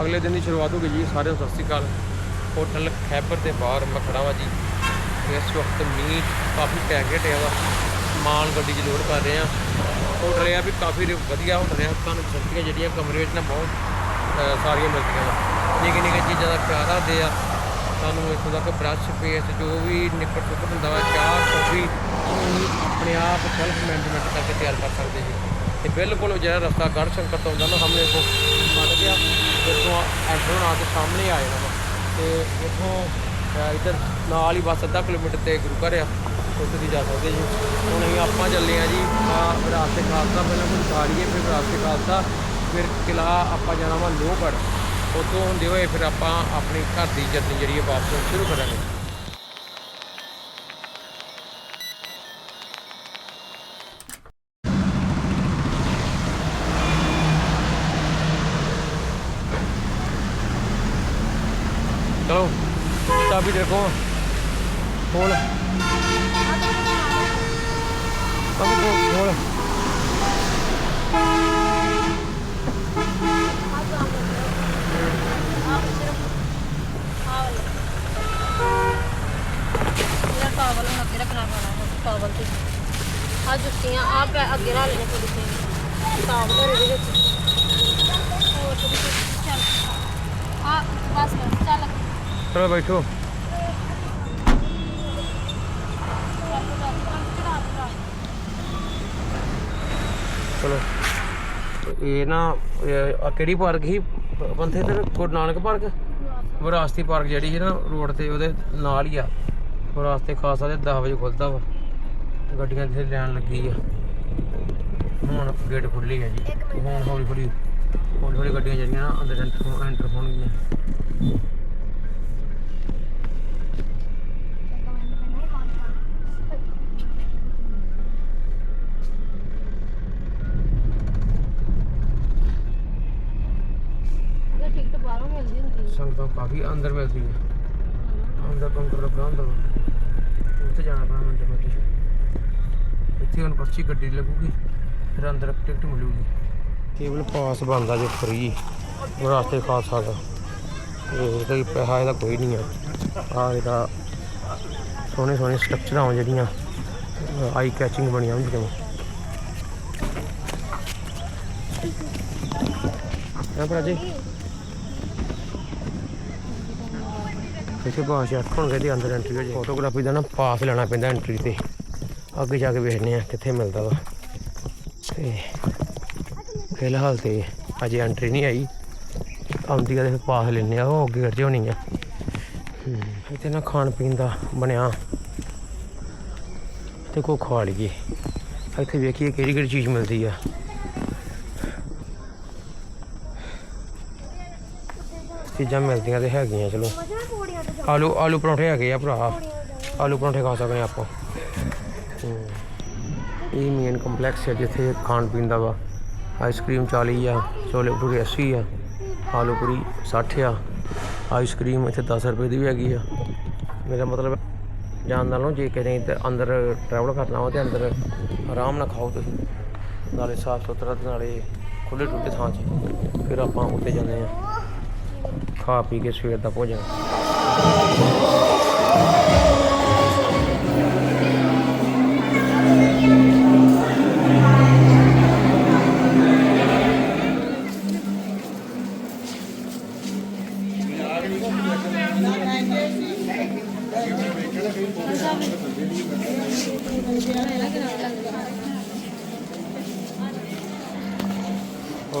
ਅਗਲੇ ਦਿਨ ਦੀ ਸ਼ੁਰੂਆਤ ਹੋ ਗਈ ਜੀ। ਸਾਰਿਆਂ ਨੂੰ ਸਤਿ ਸ਼੍ਰੀ ਅਕਾਲ। ਹੋਟਲ ਖੈਬਰ ਦੇ ਬਾਹਰ ਮੈਂ ਖੜਾ ਵਾਂ ਜੀ। ਇਸ ਵਕਤ ਮੀਂਹ ਕਾਫੀ ਪੈ ਗਿਆ ਟਿਆ ਵਾ। ਸਮਾਨ ਗੱਡੀ 'ਚ ਲੋਡ ਕਰ ਰਹੇ ਆ ਹੋਟਲ ਇਹ ਆ ਵੀ ਕਾਫੀ ਵਧੀਆ ਹੋਟਲ ਆ। ਤੁਹਾਨੂੰ ਸਸਤੀਆਂ ਜਿਹੜੀਆਂ ਕਮਰੇ ਵਿੱਚ ਨਾ ਬਹੁਤ ਸਾਰੀਆਂ ਮਿਲਦੀਆਂ ਵਾ। ਨਿੱਕੀ ਨਿੱਕੀ ਚੀਜ਼ਾਂ ਦਾ ਖਿਆਲ ਦੇ ਆ। ਤੁਹਾਨੂੰ ਇੱਥੋਂ ਤੱਕ ਬ੍ਰਸ਼ ਪੇਸਟ ਜੋ ਵੀ ਨਿੱਕਰ ਟੁੱਕਰ ਹੁੰਦਾ ਵਾ, ਚਾਹ ਕੌਫੀ ਤੁਸੀਂ ਆਪਣੇ ਆਪ ਸੈਲਫ ਮੈਨੇਜਮੈਂਟ ਕਰਕੇ ਤਿਆਰ ਕਰ ਸਕਦੇ ਜੀ। ਤੇ ਬਿਲਕੁਲ ਜਿਹੜਾ ਰਸਤਾ ਗੜ ਸ਼ੰਕਰ ਤੋਂ ਹੁੰਦਾ ਨਾ ਸਾਹਮਣੇ ਕੋ ਕੱਢ ਗਿਆ, ਇੱਥੋਂ ਐਂਟਰ ਹੋਣਾ ਕੇ ਸਾਹਮਣੇ ਆ ਜਾਣਾ ਵਾ। ਤੇ ਇੱਥੋਂ ਇੱਧਰ ਨਾਲ ਹੀ ਬਸ ਅੱਧਾ ਕਿਲੋਮੀਟਰ ਤੇ ਗੁਰੂ ਘਰ ਆ, ਉੱਥੇ ਤੁਸੀਂ ਜਾ ਸਕਦੇ ਜੀ। ਹੁਣ ਅਸੀਂ ਆਪਾਂ ਚੱਲੇ ਆ ਜੀ ਆ ਵਿਰਾਸਤ ਖਾਲਸਾ, ਪਹਿਲਾਂ ਕੁਝ ਸਾਰੀਏ ਫਿਰ ਰਾਸਤੇ ਖਾਲਸਾ, ਫਿਰ ਕਿਲਾ ਆਪਾਂ ਜਾਣਾ ਵਾ ਲੋਹਗੜ੍ਹ। ਉੱਥੋਂ ਹੁੰਦੇ ਹੋਏ ਫਿਰ ਆਪਾਂ ਆਪਣੀ ਘਰ ਦੀ ਜਰਨੀ ਜਿਹੜੀ ਹੈ ਵਾਪਸ ਸ਼ੁਰੂ ਕਰਾਂਗੇ ਚਲੋ ਚਾਬੀ ਦੇਖੋ। ਖੋਲ। ਚਾਬੀ ਖੋਲ ਖੋਲ। ਮੇਰਾ ਟਾਵਲ ਅੱਗੇ ਰੱਖਣਾ ਪੈਣਾ ਹੈ ਤੇ ਆ ਜੁੱਤੀਆਂ ਆ ਅੱਗੇ ਰੱਖ ਲੈਣੇ ਥੋੜੀ ਜਿਹੀ ਟਾਵਲ ਦੇ ਵਿੱਚ ਹੋਰ ਥੋੜੀ ਚੱਲ ਆ ਬਸ ਬਸ ਚੱਲ ਚਲੋ ਬੈਠੋ। ਚਲੋ। ਇਹ ਨਾ ਇਹ ਆਹ ਕਿਹੜੀ ਪਾਰਕ ਸੀ? ਬੰਥੇ ਤੇ ਗੁਰੂ ਨਾਨਕ ਪਾਰਕ? ਵਿਰਾਸਤੀ ਪਾਰਕ ਜਿਹੜੀ ਸੀ ਨਾ ਰੋਡ ਤੇ ਉਹਦੇ ਨਾਲ ਹੀ ਆ। ਵਿਰਾਸਤੇ ਖਾਸਾ ਦੇ 10 ਵਜੇ ਖੁੱਲਦਾ ਵਾ। ਗੱਡੀਆਂ ਇੱਥੇ ਲੈਣ ਲੱਗੀ ਆ। ਹੁਣ ਗੇਟ ਖੁੱਲੀ ਆ ਜੀ। ਹੁਣ ਹੌਲੀ ਹੌਲੀ ਹੌਲੀ ਹੌਲੀ ਗੱਡੀਆਂ ਜਿਹੜੀਆਂ ਨਾ ਅੰਦਰ ਐਂਟਰ ਐਂਟਰ ਹੋਣਗੀਆਂ। ਇਹ ਟਿਕਟ ਬਾਹਰੋਂ ਮਿਲਦੀ ਹੁੰਦੀ ਹੈ ਸੰਗਤਾਂ ਕਾਫੀ ਅੰਦਰ ਮਿਲਦੀ ਹੈ ਅੰਦਰ ਕਾਊਂਟਰ ਲੱਗਾ ਹੁੰਦਾ ਵਾ। ਉੱਥੇ ਜਾਣਾ ਪੈਣਾ ਮਿੰਟ ਮਿੰਟ। ਇੱਥੇ ਹੁਣ ਪਰਚੀ ਗੱਡੀ ਲੱਗੂਗੀ ਫਿਰ ਅੰਦਰ ਟਿਕਟ ਮਿਲੂਗੀ। ਕੇਵਲ ਪਾਸ ਬਣਦਾ ਜੇ ਫਰੀ ਰਾਸਤੇ ਖਾਲਸਾ ਦਾ ਤੇ ਇਹਦਾ ਹੀ ਪੈਸਾ ਇਹਦਾ ਕੋਈ ਨਹੀਂ ਆ। ਆ ਇਹਦਾ ਸੋਹਣੇ ਸੋਹਣੇ ਸਟਰਕਚਰਾਂ ਆ ਜਿਹੜੀਆਂ। ਆਈ ਕੈਚਿੰਗ ਬਣੀਆਂ ਹੁੰਦੀਆਂ ਹਾਂ ਭਰਾ ਜੀ? ਇੱਥੇ ਬਾਹਰ ਚੈੱਕ ਹੋਣਗੇ ਤੇ ਅੰਦਰ ਐਂਟਰੀ ਹੋ ਜਾਏ। ਫੋਟੋਗ੍ਰਾਫੀ ਦਾ ਨਾ ਪਾਸ ਲੈਣਾ ਪੈਂਦਾ ਐਂਟਰੀ ਤੇ। ਅੱਗੇ ਜਾ ਕੇ ਵੇਖਦੇ ਆ ਕਿੱਥੇ ਮਿਲਦਾ ਵਾ। ਤੇ ਫਿਲਹਾਲ ਤੇ ਅਜੇ ਐਂਟਰੀ ਨਹੀਂ ਆਈ। ਆਉਂਦੀ ਆ ਤੇ ਪਾਸ ਲੈਣੇ ਆ ਉਹ ਅੱਗੇ ਕਰਜੇ ਹੋਣੀ ਆ। ਇੱਥੇ ਨਾ ਖਾਣ ਪੀਣ ਦਾ ਬਣਿਆ। ਤੇ ਕੋ ਖਵਾ ਲਈਏ। ਇੱਥੇ ਵੇਖੀਏ ਕਿਹੜੀ ਕਿਹੜੀ ਚੀਜ਼ ਮਿਲਦੀ ਆ। ਚੀਜ਼ਾਂ ਮਿਲਦੀਆਂ ਤੇ ਹੈਗੀਆਂ, ਚਲੋ। ਆਲੂ ਆਲੂ ਪਰੌਂਠੇ ਹੈਗੇ ਆ ਭਰਾ। ਆਲੂ ਪਰੌਂਠੇ ਖਾ ਸਕਦੇ ਹਾਂ ਆਪਾਂ। ਇਹ ਮੇਨ ਕੰਪਲੈਕਸ ਹੈ ਜਿੱਥੇ ਖਾਣ ਪੀਣ ਦਾ ਵਾ। ਆਈਸਕ੍ਰੀਮ 40 ਆ, ਛੋਲੇ ਭਟੂਰੇ 80 ਆ, ਆਲੂ ਪੂਰੀ 60 ਆ। ਆਈਸਕ੍ਰੀਮ ਇੱਥੇ 10 ਰੁਪਏ ਦੀ ਵੀ ਹੈਗੀ ਆ। ਮੇਰਾ ਮਤਲਬ ਜਾਣ ਨਾਲੋਂ ਜੇ ਕਿਤੇ ਤੇ ਅੰਦਰ ਟਰੈਵਲ ਕਰਨਾ ਹੋ ਤੇ ਅੰਦਰ ਆਰਾਮ ਨਾਲ ਖਾਓ ਤੁਸੀਂ। ਨਾਲੇ ਸਾਫ਼ ਸੁਥਰਾ ਤੇ ਨਾਲੇ ਖੁੱਲੇ ਡੁੱਲੇ ਥਾਂ 'ਚ। ਫਿਰ ਆਪਾਂ ਉੱਤੇ ਜਾਂਦੇ ਆ ਖਾ ਪੀ ਕੇ ਸਵੇਰ ਦਾ ਭੋਜਨ। ਆ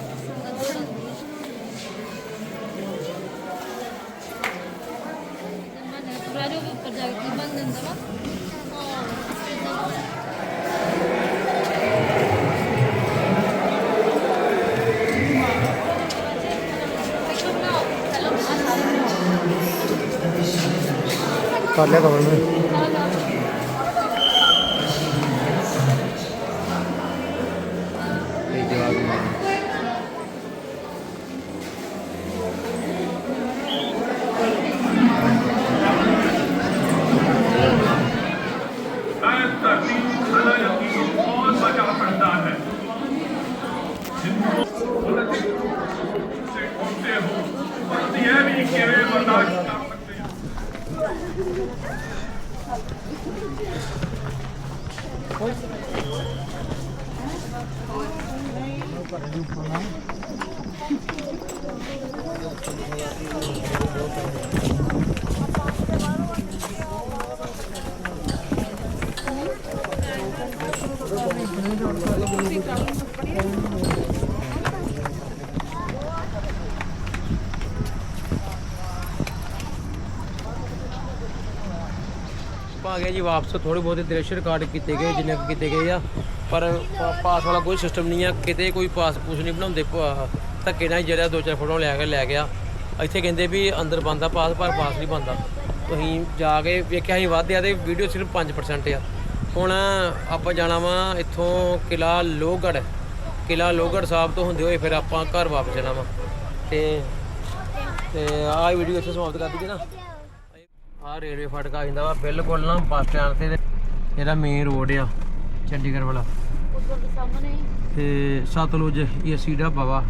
ਕਰ ਲਿਆ ਕਮਲ ਨੇ ਆ ਗਿਆ ਜੀ ਵਾਪਸ ਥੋੜੇ ਬਹੁਤੇ ਦ੍ਰਿਸ਼ ਰਿਕਾਰਡ ਕੀਤੇ ਗਏ, ਜਿੰਨੇ ਕੁ ਕੀਤੇ ਗਏ ਆ। ਪਰ ਪਾਸ ਵਾਲਾ ਕੋਈ ਸਿਸਟਮ ਨਹੀਂ ਆ, ਕਿਤੇ ਕੋਈ ਪਾਸ ਪੂਸ ਨਹੀਂ ਬਣਾਉਂਦੇ, ਪ- ਧੱਕੇ ਨਾਲ ਹੀ ਜਿਹੜਾ ਦੋ ਚਾਰ ਫੋਟੋ ਲੈ ਕੇ ਲੈ ਗਿਆ। ਇੱਥੇ ਕਹਿੰਦੇ ਵੀ ਅੰਦਰ ਬੰਦਾ ਪਾਸ, ਪਰ ਪਾਸ ਨਹੀਂ ਬੰਦਾ ਤੁਸੀਂ ਜਾ ਕੇ ਵੇਖਿਆ ਅਸੀਂ ਵੱਧ ਆ ਤੇ ਵੀਡੀਓ ਸਿਰਫ 5% ਆ। ਹੁਣ ਆਪਾਂ ਜਾਣਾ ਵਾ ਇੱਥੋਂ ਕਿਲਾ ਲੋਹਗੜ੍ਹ। ਕਿਲਾ ਲੋਹਗੜ੍ਹ ਸਾਹਿਬ ਤੋਂ ਹੁੰਦੇ ਹੋਏ ਫਿਰ ਆਪਾਂ ਘਰ ਵਾਪਸ ਜਾਣਾ ਵਾ। ਤੇ ਤੇ ਆਹ ਵੀਡੀਓ ਇੱਥੇ ਸਮਾਪਤ ਕਰ ਦਈਏ ਨਾ। ਆ ਰੇਲਵੇ ਫਾਟਕ ਆ ਜਾਂਦਾ ਵਾ ਬਿਲਕੁਲ ਨਾ ਬੱਸ ਸਟੈਂਡ ਤੇ ਜਿਹੜਾ ਮੇਨ ਰੋਡ ਆ ਚੰਡੀਗੜ੍ਹ ਵਾਲਾ। ਉੱਧਰ ਦੇ ਸਾਹਮਣੇ ਤੇ ਸਤਲੁਜ ਏਸੀ ਢਾਬਾ ਵਾ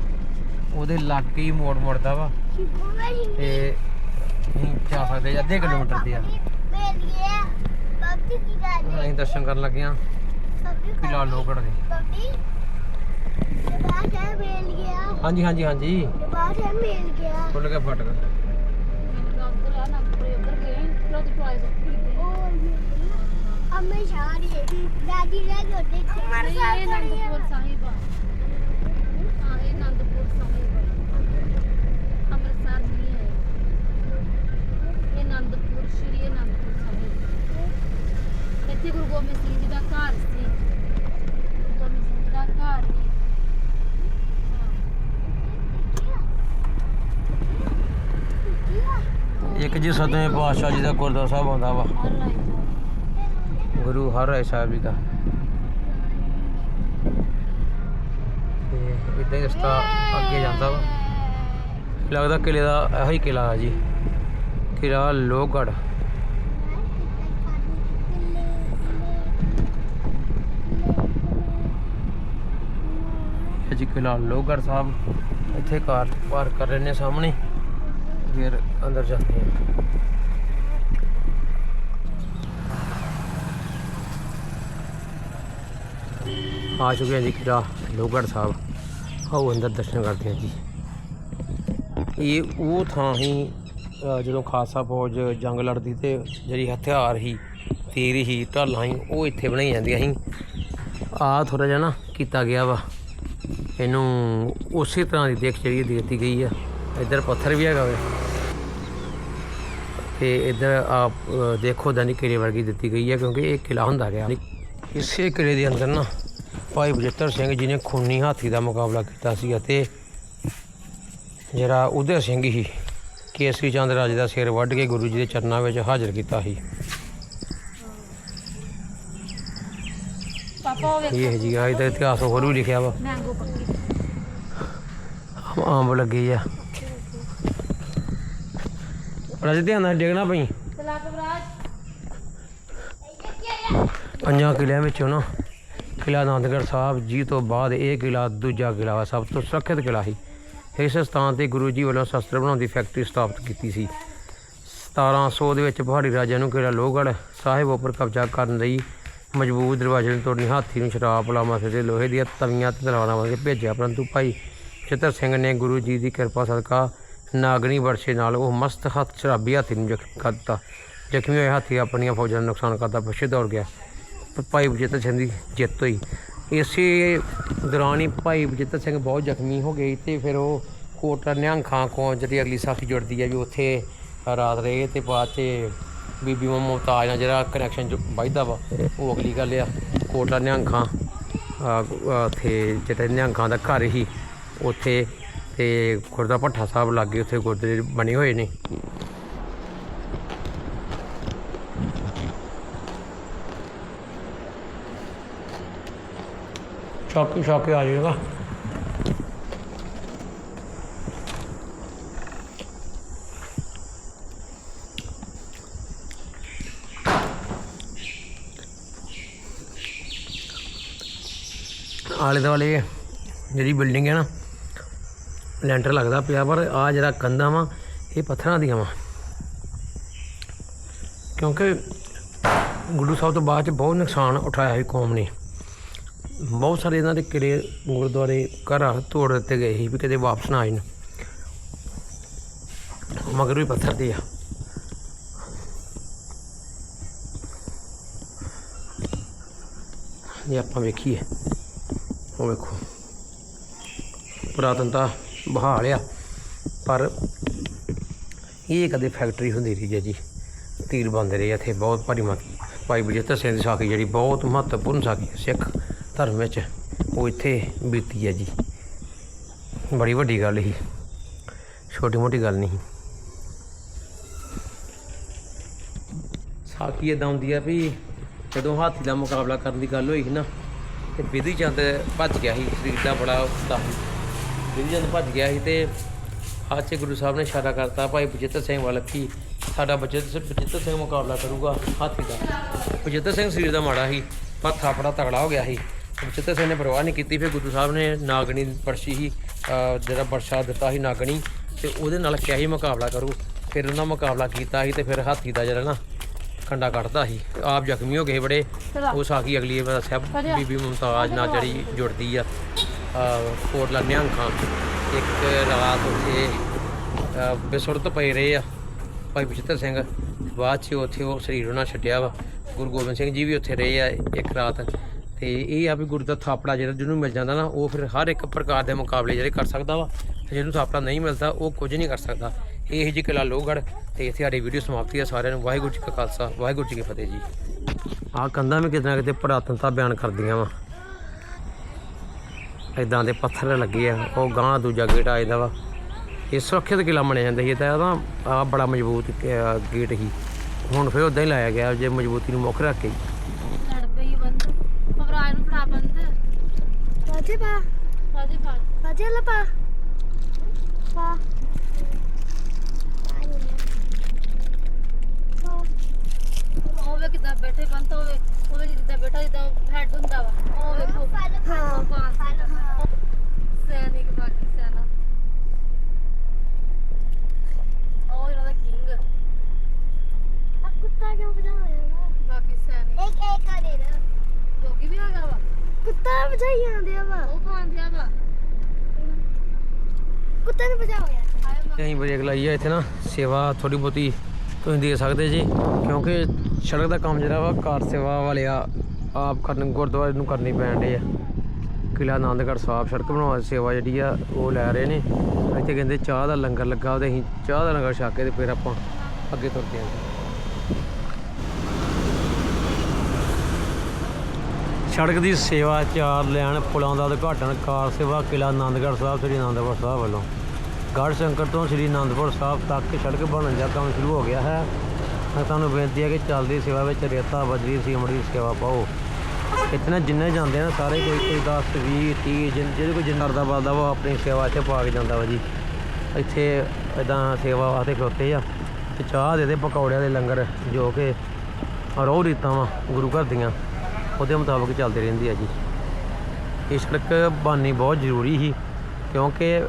ਉਹਦੇ ਲਾਗੇ ਹੀ ਮੋੜ ਮੁੜਦਾ ਵਾ। ਤੇ ਅਸੀਂ ਜਾ ਸਕਦੇ ਅੱਧੇ ਕਿਲੋਮੀਟਰ ਤੇ ਆ। ਅਸੀਂ ਦਰਸ਼ਨ ਕਰਨ ਲੱਗੇ ਆ ਫਿਲਹਾਲ ਲੋਕੜ ਦੇ। ਹਾਂਜੀ ਹਾਂਜੀ ਹਾਂਜੀ। ਖੁੱਲ ਗਿਆ ਫਾਟਕ। ਗਏ ਫਿਰ ਉੱਥੇ ਟਵਾਈਸ ਇਹ ਅਨੰਦਪੁਰ ਸਾਹਿਬ ਆ। ਹਾਂ ਇਹ ਅਨੰਦਪੁਰ ਸਾਹਿਬ ਆ ਅੰਮ੍ਰਿਤਸਰ ਨਹੀਂ ਹੈ ਇਹ ਅਨੰਦਪੁਰ ਸ਼੍ਰੀ ਅਨੰਦਪੁਰ ਸਾਹਿਬ ਇੱਥੇ ਗੁਰੂ ਗੋਬਿੰਦ ਸਿੰਘ ਜੀ ਦਾ ਘਰ ਸੀ ਗੁਰੂ ਗੋਬਿੰਦ ਸਿੰਘ ਜੀ ਦਾ ਘਰ ਸੀ ਇੱਕ ਜੀ ਸਤਵੇਂ ਪਾਤਸ਼ਾਹ ਜੀ ਦਾ ਗੁਰਦੁਆਰਾ ਸਾਹਿਬ ਆਉਂਦਾ ਵਾ। ਗੁਰੂ ਹਰ ਰਾਏ ਸਾਹਿਬ ਜੀ ਦਾ। ਤੇ ਇਦਾਂ ਹੀ ਰਸਤਾ ਅੱਗੇ ਜਾਂਦਾ ਵਾ। ਲੱਗਦਾ ਕਿਲੇ ਦਾ ਇਹੋ ਹੀ ਕਿਲਾ ਆ ਜੀ। ਕਿਲਾ ਲੋਹਗੜ੍ਹ। ਜੀ ਕਿਲਾ ਲੋਹਗੜ੍ਹ ਸਾਹਿਬ। ਇੱਥੇ ਕਾਰ ਪਾਰਕ ਕਰ ਰਹੇ ਨੇ ਸਾਹਮਣੇ। ਫਿਰ ਅੰਦਰ ਜਾਂਦੇ ਹਾਂ। ਆ ਚੁੱਕੇ ਹਾਂ ਜੀ ਕਿਲਾ ਲੋਹਗੜ੍ਹ ਸਾਹਿਬ। ਆਓ ਅੰਦਰ ਦਰਸ਼ਨ ਕਰਦੇ ਹਾਂ ਜੀ। ਇਹ ਉਹ ਥਾਂ ਹੀ ਜਦੋਂ ਖਾਲਸਾ ਫੌਜ ਜੰਗ ਲੜਦੀ ਤੇ ਜਿਹੜੀ ਹਥਿਆਰ ਹੀ, ਤੀਰ ਹੀ ਢਾਲਾਂ ਹੀ, ਉਹ ਇੱਥੇ ਬਣਾਈ ਜਾਂਦੀਆਂ ਸੀ। ਆ ਥੋੜਾ ਜਿਹਾ ਨਾ ਕੀਤਾ ਗਿਆ ਵਾ। ਇਹਨੂੰ ਉਸੇ ਤਰ੍ਹਾਂ ਦੀ ਦੇਖ ਜਿਹੜੀ ਦੇ ਦਿੱਤੀ ਗਈ ਆ। ਇੱਧਰ ਪੱਥਰ ਵੀ ਹੈਗਾ ਵੇ। ਤੇ ਇੱਧਰ ਆ ਅ, ਦੇਖੋ ਦਾਨੀ ਕਿਲੇ ਵਰਗੀ ਦਿੱਤੀ ਗਈ ਹੈ ਕਿਉਂਕਿ ਇਹ ਕਿਲਾ ਹੁੰਦਾ ਗਿਆ। ਇਸੇ ਕਿਲੇ ਦੇ ਅੰਦਰ ਨਾ ਭਾਈ ਬਜਿੱਤਰ ਸਿੰਘ ਜੀ ਨੇ ਖੂਨੀ ਹਾਥੀ ਦਾ ਮੁਕਾਬਲਾ ਕੀਤਾ ਸੀ ਅਤੇ ਜਿਹੜਾ ਉਦੈ ਸਿੰਘ ਹੀ ਕੇਸਰੀ ਚੰਦ ਰਾਜੇ ਦਾ ਸਿਰ ਵੱਢ ਕੇ ਗੁਰੂ ਜੀ ਦੇ ਚਰਨਾਂ ਵਿੱਚ ਹਾਜ਼ਰ ਕੀਤਾ ਸੀ। ਪਾਪਾ ਇਹ ਜੀ ਦਾ ਇਤਿਹਾਸ ਹੋਰ ਵੀ ਲਿਖਿਆ ਵਾ। ਮੈਂਗੋ ਪੱਕੀ। ਆਂਬ ਲੱਗੀ ਆ। ਰਾਜੇ ਧਿਆਨ ਨਾਲ ਡੇਗਣਾ ਪਈ ਚਲਾ ਕਬਰਾਜ ਪੰਜਾਂ ਕਿਲਿਆਂ ਵਿੱਚੋਂ ਨਾ ਕਿਲਾ ਆਨੰਦਗੜ੍ਹ ਸਾਹਿਬ, ਜੀ ਤੋਂ ਬਾਅਦ ਇਹ ਕਿਲਾ ਦੂਜਾ ਕਿਲਾ ਵਾ, ਸਭ ਤੋਂ ਸੁਰੱਖਿਅਤ ਕਿਲਾ ਸੀ। ਇਸ ਸਥਾਨ ਤੇ ਗੁਰੂ ਜੀ ਵੱਲੋਂ ਸ਼ਸਤਰ ਬਣਾਉਣ ਦੀ ਫੈਕਟਰੀ ਸਥਾਪਿਤ ਕੀਤੀ ਸੀ। 1700 ਦੇ ਵਿੱਚ ਪਹਾੜੀ ਰਾਜਿਆਂ ਨੂੰ ਕਿਲਾ ਲੋਹਗੜ੍ਹ ਸਾਹਿਬ ਉੱਪਰ ਕਬਜ਼ਾ ਕਰਨ ਲਈ ਮਜ਼ਬੂਤ ਦਰਵਾਜ਼ੇ ਨੂੰ ਤੋੜਨੀ ਹਾਥੀ ਨੂੰ ਸ਼ਰਾਬ ਪਲਾਮਾ ਤੇ ਲੋਹੇ ਦੀਆਂ ਤਵੀਆਂ ਤੇ ਤਲਵਾਰਾਂ ਵਾਂਗੇ ਭੇਜਿਆ। ਪਰੰਤੂ ਭਾਈ ਚਿੱਤਰ ਸਿੰਘ ਨੇ ਗੁਰੂ ਜੀ ਦੀ ਕਿਰਪਾ ਸਦਕਾ ਨਾਗਣੀ ਵਰਸ਼ੇ ਨਾਲ ਉਹ ਮਸਤ ਹੱਥ ਸ਼ਰਾਬੀ ਹਾਥੀ ਨੂੰ ਜ਼ਖਮੀ ਕਰ ਦਿੱਤਾ ਜ਼ਖਮੀ ਹੋਏ ਹਾਥੀ ਆਪਣੀਆਂ ਫੌਜਾਂ ਨੂੰ ਨੁਕਸਾਨ ਕਰਦਾ ਪਿੱਛੇ ਦੌੜ ਗਿਆ। ਭਾਈ ਬਜਿੱਤਰ ਸਿੰਘ ਦੀ ਜਿੱਤ ਹੋਈ। ਇਸੇ ਦੌਰਾਨ ਹੀ ਭਾਈ ਬਜਿੱਤਰ ਸਿੰਘ ਬਹੁਤ ਜ਼ਖਮੀ ਹੋ ਗਏ ਤੇ ਫਿਰ ਉਹ ਕੋਟਾ ਨਿਹੰਗ ਖਾਂ ਕੋਲ ਜਿਹੜੀ ਅਗਲੀ ਸਾਖੀ ਜੁੜਦੀ ਹੈ ਵੀ ਉੱਥੇ ਰਾਤ ਰਹੇ ਤੇ ਬਾਅਦ 'ਚ ਬੀਬੀ ਮੁਮਤਾਜ ਨਾਲ ਜਿਹੜਾ ਕਨੈਕਸ਼ਨ ਵੱਜਦਾ ਵਾ, ਉਹ ਅਗਲੀ ਗੱਲ ਆ। ਕੋਟਲਾ ਨਿਹੰਗ ਖਾਂ ਉੱਥੇ ਜਿਹੜਾ ਨਿਹੰਗ ਖਾਂ ਦਾ ਘਰ ਹੀ ਉੱਥੇ ਤੇ ਖੁਰਦਾ ਭੱਠਾ ਸਾਹਿਬ ਲੱਗੇ ਉੱਥੇ ਗੁਰਦੇ ਬਣੇ ਹੋਏ ਨੇ। ਚੌਕੀ ਚੌਕੀ ਆ ਜਾਏਗਾ। ਆਲੇ ਦੁਆਲੇ ਜਿਹੜੀ ਬਿਲਡਿੰਗ ਹੈ ਨਾ ਲੈਂਟਰ ਲੱਗਦਾ ਪਿਆ, ਪਰ ਆ ਜਿਹੜਾ ਕੰਧਾਂ ਵਾ, ਇਹ ਪੱਥਰਾਂ ਦੀਆਂ ਵਾ। ਕਿਉਂਕਿ ਗੁਰੂ ਸਾਹਿਬ ਤੋਂ ਬਾਅਦ ਚ ਬਹੁਤ ਨੁਕਸਾਨ ਉਠਾਇਆ ਸੀ ਕੌਮ ਨੇ। ਬਹੁਤ ਸਾਰੇ ਇਹਨਾਂ ਦੇ ਕਿਲੇ ਗੁਰਦੁਆਰੇ ਘਰ ਤੋੜ ਦਿੱਤੇ ਗਏ ਸੀ ਵੀ ਕਦੇ ਵਾਪਸ ਨਾ ਆਇਨ ਮਗਰ ਵੀ ਪੱਥਰ ਦੇ ਆ। ਜੇ ਆਪਾਂ ਵੇਖੀਏ, ਉਹ ਵੇਖੋ। ਪੁਰਾਤਨਤਾ ਬਹਾਲ ਆ ਪਰ ਇਹ ਕਦੇ ਫੈਕਟਰੀ ਹੁੰਦੀ ਰਹੀ ਹੈ ਜੀ। ਤੀਰ ਬੰਦੇ ਰਹੇ ਇੱਥੇ, ਬਹੁਤ ਭਾਰੀ ਮਾਤੀ। ਭਾਈ ਬਜੇਤਰ ਸਿੰਘ ਦੀ ਸਾਖੀ ਜਿਹੜੀ ਬਹੁਤ ਮਹੱਤਵਪੂਰਨ ਸਾਖੀ ਹੈ ਸਿੱਖ ਧਰਮ ਵਿੱਚ, ਉਹ ਇੱਥੇ ਬੀਤੀ ਹੈ ਜੀ। ਬੜੀ ਵੱਡੀ ਗੱਲ ਸੀ। ਛੋਟੀ ਮੋਟੀ ਗੱਲ ਨਹੀਂ। ਸਾਖੀ ਇਦਾਂ ਹੁੰਦੀ ਆ ਵੀ ਜਦੋਂ ਹਾਥੀ ਦਾ ਮੁਕਾਬਲਾ ਕਰਨ ਦੀ ਗੱਲ ਹੋਈ ਸੀ ਨਾ, ਤੇ ਵਿਧੀ ਚੰਦ ਭੱਜ ਗਿਆ ਸੀ, ਸਰੀਰ ਦਾ ਬੜਾ ਉਸਦਾ ਚੰਦ ਭੱਜ ਗਿਆ ਸੀ ਤੇ 'ਚ ਗੁਰੂ ਸਾਹਿਬ ਨੇ ਇਸ਼ਾਰਾ ਕਰਤਾ ਭਾਈ ਬਚਿੱਤਰ ਸਿੰਘ ਵੱਲ ਕਿ ਸਾਡਾ ਬਚਿੱਤਰ ਬਚਿੱਤਰ ਸਿੰਘ ਮੁਕਾਬਲਾ ਕਰੂਗਾ ਹਾਥੀ ਦਾ ਬਚਿੱਤਰ ਸਿੰਘ ਸਰੀਰ ਦਾ ਮਾੜਾ ਸੀ ਪਰ ਥਾਪੜਾ ਤਗੜਾ ਹੋ ਗਿਆ ਸੀ। ਬਚਿੱਤਰ ਸਿੰਘ ਨੇ ਪਰਵਾਹ ਨਹੀਂ ਕੀਤੀ ਫਿਰ ਗੁਰੂ ਸਾਹਿਬ ਨੇ ਨਾਗਣੀ ਬਰਸ਼ੀ ਸੀ ਅਹ ਜਿਹੜਾ ਬਰਸ਼ਾ ਦਿੱਤਾ ਸੀ ਨਾਗਣੀ ਤੇ ਉਹਦੇ ਨਾਲ ਕਿਹਾ ਸੀ ਮੁਕਾਬਲਾ ਕਰੂ। ਫਿਰ ਉਹਨਾਂ ਮੁਕਾਬਲਾ ਕੀਤਾ ਸੀ ਤੇ ਫਿਰ ਹਾਥੀ ਦਾ ਜਿਹੜਾ ਨਾ ਖੰਡਾ ਕੱਢਦਾ ਸੀ ਆਪ ਜ਼ਖਮੀ ਹੋ ਗਏ ਬੜੇ। ਉਹ ਸਾਖੀ ਅਗਲੀ ਵਾਰ ਦੱਸਿਆ ਬੀਬੀ ਮੁਮਤਾਜ਼ ਨਾਲ ਜਿਹੜੀ ਜੁੜਦੀ ਆ। ਅਹ ਕੋਟਲਾ ਨਿਹੰਗਾਂ ਇੱਕ ਰਾਤ ਉੱਥੇ, ਅਹ ਪਏ ਰਹੇ ਆ। ਭਾਈ ਬਚਿੱਤਰ ਸਿੰਘ, ਬਾਅਦ 'ਚ ਉੱਥੇ ਉਹ ਸਰੀਰ ਉਹਨਾਂ ਛੱਡਿਆ ਵਾ। ਗੁਰੂ ਗੋਬਿੰਦ ਸਿੰਘ ਜੀ ਵੀ ਉੱਥੇ ਰਹੇ ਆ ਇੱਕ ਰਾਤ। ਤੇ ਇਹ ਆ ਵੀ ਗੁਰੂ ਦਾ ਥਾਪੜਾ ਜਿਹੜਾ ਜਿਹਨੂੰ ਮਿਲ ਜਾਂਦਾ ਨਾ, ਉਹ ਫਿਰ ਹਰ ਇੱਕ ਪ੍ਰਕਾਰ ਦੇ ਮੁਕਾਬਲੇ ਜਿਹੜੇ ਕਰ ਸਕਦਾ ਵਾ। ਤੇ ਜਿਹਨੂੰ ਥਾਪੜਾ ਨਹੀਂ ਮਿਲਦਾ, ਉਹ ਕੁਝ ਨਹੀਂ ਕਰ ਸਕਦਾ। ਇਹ ਜੀ ਕਿਲਾ ਲੋਹਗੜ੍ਹ ਤੇ ਇੱਥੇ ਸਾਡੀ ਵੀਡੀਓ ਸਮਾਪਤੀ ਹੈ ਸਾਰਿਆਂ ਨੂੰ। ਵਾਹਿਗੁਰੂ ਜੀ ਕਾ ਖਾਲਸਾ, ਵਾਹਿਗੁਰੂ ਜੀ ਕੀ ਫਤਿਹ ਜੀ। ਆਹ ਕੰਧਾਂ ਵੀ ਕਿਤੇ ਨਾ ਕਿਤੇ ਪੁਰਾਤਨਤਾ ਬਿਆਨ ਕਰਦੀਆਂ ਵਾ। ਇਦਾਂ ਦੇ ਪੱਥਰ ਲੱਗੇ ਆ ਉਹ ਗਾਂ ਦੂਜਾ ਗੇਟ ਆ ਜਾਂਦਾ ਵਾ। ਇਹ ਸੁਰੱਖਿਅਤ ਕਿਲਾ ਮੰਨਿਆ ਜਾਂਦਾ ਸੀ ਇਹ ਤਾਂ ਇਹਦਾ ਆ ਬੜਾ ਮਜ਼ਬੂਤ ਗੇਟ ਸੀ। ਹੁਣ ਫਿਰ ਉਦਾਂ ਹੀ ਲਾਇਆ ਗਿਆ ਜੇ ਮਜ਼ਬੂਤੀ ਨੂੰ ਮੁੱਖ ਰੱਖ ਕੇ। ਲੜ ਪਈ ਬੰਦ ਖਬਰਾਂ ਨੂੰ ਫੜਾ ਬੰਦ। Pode pá, ਸਾਦੇ ਫੜ pode ela pá. Pá. ਉਹ ਵੇ ਕਿਦਾਂ ਬੈਠੇ ਬੰਦ ਹੋਵੇ ਉਹ ਜਿੱਦਾਂ ਬੈਠਾ ਜਿੱਦਾਂ ਹੈਡ ਹੁੰਦਾ ਵਾ ਉਹ ਵੇਖੋ। ਹਾਂ ਸੈਨਿਕ ਬਾਕੀ ਸੈਨਾ ਉਹ ਇਹਨਾਂ ਦਾ ਕਿੰਗ A ਕੁੱਤਾ ਕਿਉਂ ਭਜਾਉਂਦਾ ਨਾ ਬਾਕੀ ਸੈਨਿਕ ਇੱਕ। ਇੱਕ ਕਰੇ ਨਾ ਦੋਗੀ ਵੀ ਆ ਗਿਆ ਵਾ? ਕੁੱਤਾ ਭਜਾਈ ਜਾਂਦੇ ਆ ਵਾ। ਉਹ ਖਾਂਦਿਆ ਵਾ? ਕੁੱਤੇ ਨੂੰ ਭਜਾਓ ਯਾਰ। ਆਏ ਮਾ ਅਸੀਂ ਬ੍ਰੇਕ ਲਾਈ ਹੈ ਇੱਥੇ ਨਾ ਸੇਵਾ ਥੋੜੀ ਬਹੁਤੀ ਤੁਸੀਂ ਦੇ ਸਕਦੇ ਜੀ ਕਿਉਂਕਿ ਸੜਕ ਦਾ ਕੰਮ ਜਿਹੜਾ ਵਾ, ਕਾਰ ਸੇਵਾ ਵਾਲੇ ਆ, ਆਪ ਕਰਨ, ਗੁਰਦੁਆਰੇ ਨੂੰ ਕਰਨੀ ਪੈਣ ਡੇ ਆ। ਕਿਲਾ ਆਨੰਦਗੜ੍ਹ ਸਾਹਿਬ ਸੜਕ ਬਣਾਉਣ ਦੀ ਸੇਵਾ ਜਿਹੜੀ ਆ, ਉਹ ਲੈ ਰਹੇ ਨੇ। ਇੱਥੇ ਕਹਿੰਦੇ ਚਾਹ ਦਾ ਲੰਗਰ ਲੱਗਾ ਉਹਦੇ ਅਸੀਂ ਚਾਹ ਦਾ ਲੰਗਰ ਛਕ ਕੇ ਤੇ ਫਿਰ ਆਪਾਂ ਅੱਗੇ ਤੁਰਦੇ ਹਾਂ ਸੜਕ ਦੀ ਸੇਵਾ ਚਾਰ ਲੈਣ ਪੁਲਾਂ ਦਾ ਉਦਘਾਟਨ ਕਾਰ ਸੇਵਾ ਕਿਲਾ ਆਨੰਦਗੜ੍ਹ ਸਾਹਿਬ, ਸ੍ਰੀ ਆਨੰਦਪੁਰ ਸਾਹਿਬ ਵੱਲੋਂ। ਗੜ੍ਹ ਸ਼ੰਕਰ ਤੋਂ ਸ੍ਰੀ ਆਨੰਦਪੁਰ ਸਾਹਿਬ ਤੱਕ ਸੜਕ ਬਣਨ ਦਾ ਕੰਮ ਸ਼ੁਰੂ ਹੋ ਗਿਆ ਹੈ। ਮੈਂ ਤੁਹਾਨੂੰ ਬੇਨਤੀ ਹੈ ਕਿ ਚੱਲਦੀ ਸੇਵਾ ਵਿੱਚ ਰੇਤਾ ਬਜਰੀ ਸੀਮਟ ਦੀ ਸੇਵਾ ਪਾਓ। ਇੱਥੇ ਨਾ ਜਿੰਨੇ ਜਾਂਦੇ ਨੇ ਸਾਰੇ ਕੋਈ ਕੋਈ 10 20 30 ਜਿਨ ਜਿਹੜੇ ਕੋਈ ਜਿੰਨਾ ਦਾ ਬਲਦਾ ਵਾ ਆਪਣੀ ਸੇਵਾ ਇੱਥੇ ਪਾ ਕੇ ਜਾਂਦਾ ਵਾ ਜੀ। ਇੱਥੇ ਇਦਾਂ ਸੇਵਾ ਵਾਸਤੇ ਖਲੋਤੇ ਆ ਤੇ ਚਾਹ ਦੇ ਦੇ ਪਕੌੜਿਆਂ ਦੇ ਲੰਗਰ ਜੋ ਕਿ ਰੋਹ ਰੀਤਾਂ ਵਾ ਗੁਰੂ ਘਰ ਦੀਆਂ ਉਹਦੇ ਮੁਤਾਬਕ ਚੱਲਦੀ ਰਹਿੰਦੀ ਆ ਜੀ। ਇਹ ਸੜਕ ਬਣਨੀ ਬਹੁਤ ਜ਼ਰੂਰੀ ਸੀ ਕਿਉਂਕਿ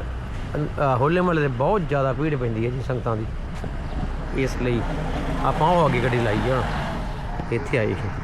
ਅ, ਹੋਲੇ ਮਹੱਲੇ ਦੇ ਬਹੁਤ ਜ਼ਿਆਦਾ ਭੀੜ ਪੈਂਦੀ ਹੈ ਜੀ ਸੰਗਤਾਂ ਦੀ। ਇਸ ਲਈ ਆਪਾਂ ਉਹ ਅੱਗੇ ਗੱਡੀ ਲਾਈ ਆ ਇੱਥੇ ਆਏ ਸੀ।